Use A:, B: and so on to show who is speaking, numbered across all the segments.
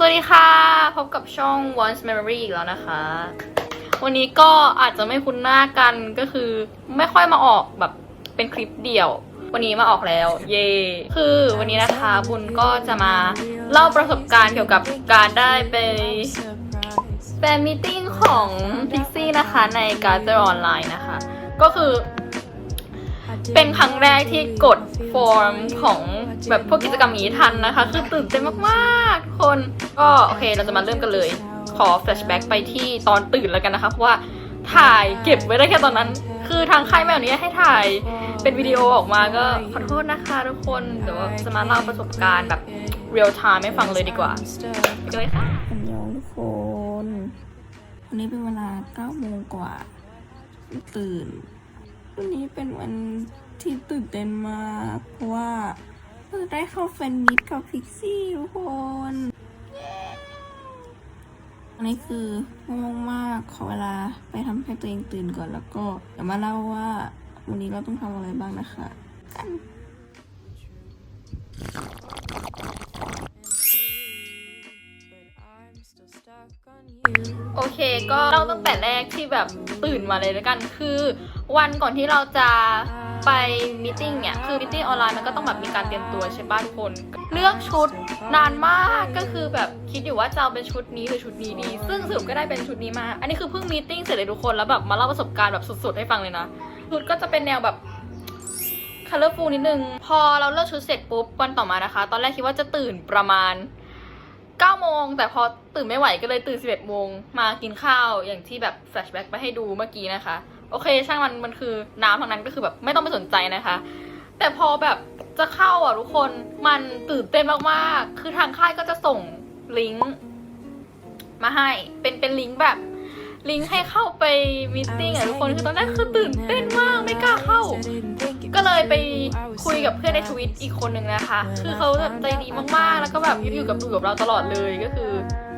A: สวัสดีค่ะ พบกับช่อง Once Memory อีกแล้วนะคะ วันนี้ก็อาจจะไม่คุ้นหน้ากันก็คือไม่ค่อยมาออกแบบเป็นคลิปเดี่ยว วันนี้มาออกแล้ว เย่คือวันนี้นะคะบุญก็จะมาเล่าประสบการณ์เกี่ยวกับการได้ไปแฟนมิทติ้งของ Pixie นะคะในการ์ดออนไลน์นะคะ ก็คือ เป็นครั้งแรกที่กดฟอร์มของ แบบพวกกิจกรรมนี้ทันนะคะ คือตื่นเต้นมากๆทุกคนก็โอเคเราจะมาเริ่มกันเลย ขอแฟลชแบ็กไปที่ตอนตื่นแล้วกันนะคะ เพราะว่าถ่ายเก็บไว้ได้แค่ตอนนั้น คือทางค่ายไม่อนุญาตให้ถ่ายเป็นวิดีโอออกมาก็ขอโทษนะคะทุกคนเดี๋ยวจะมาเล่าประสบการณ์แบบเรียลไทม์ให้ฟังเลยดีกว่าไปกันเลยค่ะ
B: อันยองทุกคนวันนี้เป็นเวลา9โมงกว่า ตื่น วันนี้เป็นวันที่ตื่นเต้นมากเพราะว่า เราได้เข้าแฟนมิตกับพิกซี่ทุกคนอันนี้คือง่วงมากขอเวลาไปทำให้ตัวเองตื่นก่อนแล้วก็เดี๋ยวมาเล่าว่าวันนี้เราต้องทำอะไรบ้างนะคะกัน
A: โอเคก็เล่าตั้งแต่แรกที่แบบตื่นมาเลยแล้วกัน คือ วันก่อนที่เราจะไปมิ팅เนี่ย คือมิ팅ออนไลน์มันก็ต้องแบบมีการเตรียมตัวใช่ป่ะทุกคน เลือกชุดนานมากก็คือแบบคิดอยู่ว่าจะเอาเป็นชุดนี้หรือชุดนี้ดี ซึ่งสรุปก็ได้เป็นชุดนี้มา อันนี้คือเพิ่งมิ팅เสร็จเลยทุกคนแล้วแบบมาเล่าประสบการณ์แบบสุดๆให้ฟังเลยนะ ชุดก็จะเป็นแนวแบบ คัลเลอร์ฟูนิดนึง พอเราเลือกชุดเสร็จปุ๊บวันต่อมานะคะ ตอนแรกคิดว่าจะตื่นประมาณ 9โมงแต่พอตื่นไม่ไหวก็เลยตื่น 11โมงมากินข้าวอย่างที่แบบแฟลชแบ็กไปให้ดูเมื่อกี้นะคะ โอเค ช่างมันมันคือน้ำทางนั้นก็คือแบบไม่ต้องไปสนใจนะคะ แต่พอแบบจะเข้าอะทุกคนมันตื่นเต้นมากๆ คือทางค่ายก็จะส่งลิงก์มาให้เป็นเป็นลิงก์แบบ ลิงก์ให้เข้าไปมิทติ้งอะทุกคนคือตอนแรกคือตื่นเต้นมากไม่กล้าเข้า ก็เลยไปคุยกับเพื่อนในทวิตอีกคนหนึ่งนะคะ คือเขาแบบใจดีมากๆ แล้วก็แบบอยู่กับอยู่กับเราตลอดเลยก็คือ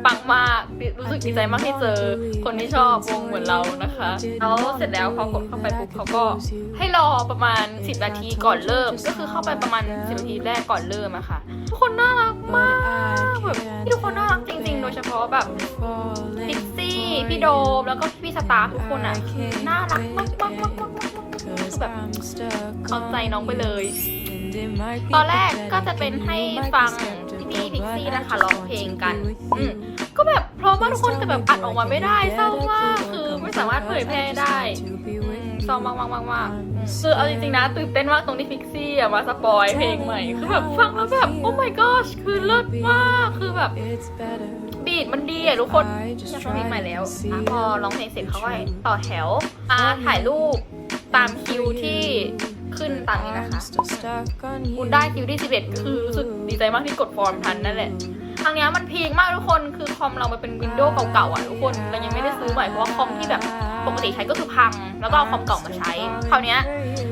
A: ปังมากรู้สึกดีใจมากที่เจอคนที่ชอบวงเหมือนเรานะคะแล้วเสร็จแล้วพอกดเข้าไปปุ๊บเขาก็ให้รอประมาณ 10 นาทีก่อนเริ่ม ก็คือเข้าไปประมาณ 10 นาทีแรกก่อนเริ่มอะค่ะ ทุกคนน่ารักมากแบบทุกคนน่า ฉพาะแบบพิกซี่ พี่โดม แล้วก็พี่สตาฟทุกคนอะคือน่ารักมากๆๆๆๆคือแบบเอาใจน้องไปเลย ตอนแรกก็จะเป็นให้ฟังพี่พิกซี่นะคะร้องเพลงกัน อืมก็แบบเพราะว่าทุกคนแต่แบบอัดออกมาไม่ได้เศร้ามากคือไม่สามารถเผยแพร่ได้ อืมเศร้ามากมากมากมากคือเอาจริงๆนะตื่นเต้นมากตรงที่พิกซี่อะมาสปอยเพลงใหม่คือแบบฟังแล้วแบบโอ้ my gosh คือเลิศมากคือแบบบีดมันดีอะทุกคนอยากฟังเพลงใหม่แล้วอะพอร้องเพลงเสร็จเขาก็ให้ต่อแถวมาถ่ายรูปตามคิวที่ขึ้นตามนี้นะคะคุณได้คิวที่ 11 คือรู้สึกดีใจมากที่กดฟอร์มทันนั่นแหละทางเนี้ยมันพีคมากทุกคน คือคอมเรามันเป็นวินโดว์เก่าๆอะทุกคน เรายังไม่ได้ซื้อใหม่เพราะว่าคอมที่แบบ ปกติใช้ก็คือพัง แล้วก็เอาคอมเก่ามาใช้ คราวเนี้ย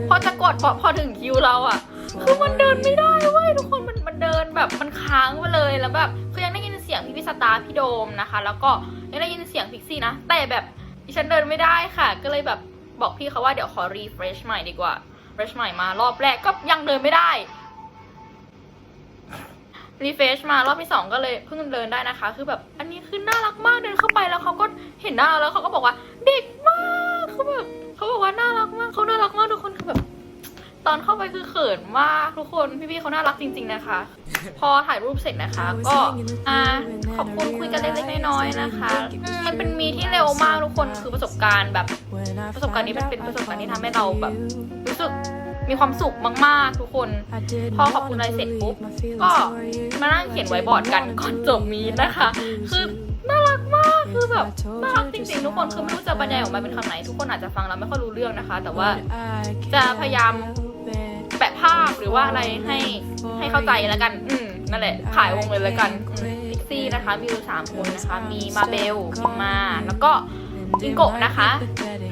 A: พอจะกดพอพอถึงคิวเราอะคือมันเดินไม่ได้เว้ยทุกคนมันมันเดินแบบมันค้างไปเลยแล้วแบบคือยังได้ยินเสียงพี่พิสตาร์พี่โดมนะคะ แล้วก็ยังได้ยินเสียงพิกซี่นะ แต่แบบดิฉันเดินไม่ได้ค่ะ ก็เลยแบบบอกพี่เขาว่าเดี๋ยวขอรีเฟรชใหม่ดีกว่าเฟรชใหม่มารอบแรกก็ยังเดินไม่ได้รีเฟรชมารอบที่สองก็เลยเพิ่งเดินได้นะคะ คือแบบอันนี้คือน่ารักมากเดินเข้าไปแล้วเขาก็เห็นหน้าแล้วเขาก็บอกว่า คือแบบเขาบอกว่าน่ารักมากเขาน่ารักมากทุกคนคือแบบ ตอนเข้าไปคือเขินมากทุกคนพี่ๆเขาน่ารักจริง ๆนะคะ พอถ่ายรูปเสร็จนะคะ ก็อ่าขอบคุณคุยกันเล็กๆน้อยๆนะคะอืมมันเป็นมีที่เร็วมากทุกคนคือประสบการณ์แบบ ประสบการณ์นี้มันเป็นประสบการณ์ที่ทำให้เราแบบ รู้สึกมีความสุขมากๆ ทุกคน พอขอบคุณอะไรเสร็จปุ๊บก็มานั่งเขียนไว้บอร์ดกันก่อนจบมีนะคะ คือ น่ารักมากคือแบบน่ารักจริงๆทุกคนคือไม่รู้จะบรรยายออกมาเป็นคำไหน ทุกคนอาจจะฟังแล้วไม่ค่อยรู้เรื่องนะคะ แต่ว่าจะพยายามแปะภาพหรือว่าอะไรให้ให้เข้าใจแล้วกัน อืมนั่นแหละขายวงเลยแล้วกันพิกซี่นะคะมีอยู่สามคนนะคะ มีมาเบลพิมมาแล้วก็จิงโกะนะคะ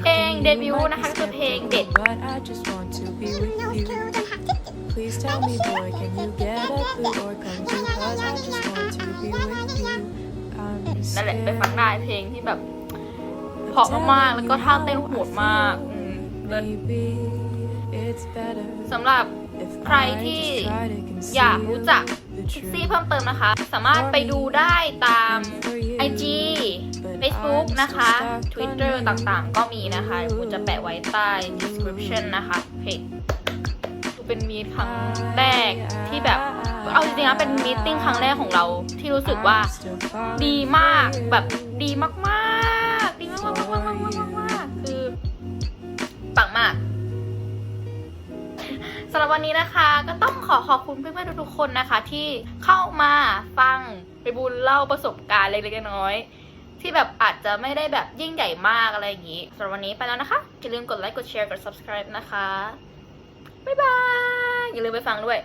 A: เพลงเดบิวต์นะคะก็คือเพลงเด็ด
C: Please tell me, boy, can you get a clue or come to? Cause I
A: นั่นแหละไปฟังได้เพลงที่แบบเพราะมากๆแล้วก็ท่าเต้นโหดมากสำหรับใครที่อยากรู้จักพิซี่เพิ่มเติมนะคะ สามารถไปดูได้ตาม IG Facebook นะคะ Twitter ต่างๆ ก็มีนะคะกูจะแปะไว้ใต้ description นะคะเพจ เป็นมีตครั้งแรกที่แบบเอาจริงๆนะเป็นมีตติ้งครั้งแรกของเราที่รู้สึกว่าดีมากแบบดีมากๆดีมากๆมากๆมากๆมากๆคือปังมากสำหรับวันนี้นะคะก็ต้องขอขอบคุณเพื่อนๆทุกๆคนนะคะ ที่เข้ามาฟังไปบุญเล่าประสบการณ์เล็กๆน้อยๆที่แบบอาจจะไม่ได้แบบยิ่งใหญ่มากอะไรอย่างนี้สำหรับวันนี้ไปแล้วนะคะอย่าลืมกดไลค์กดแชร์กด subscribe นะคะ บ๊ายบาย อย่าลืมไปฟังด้วย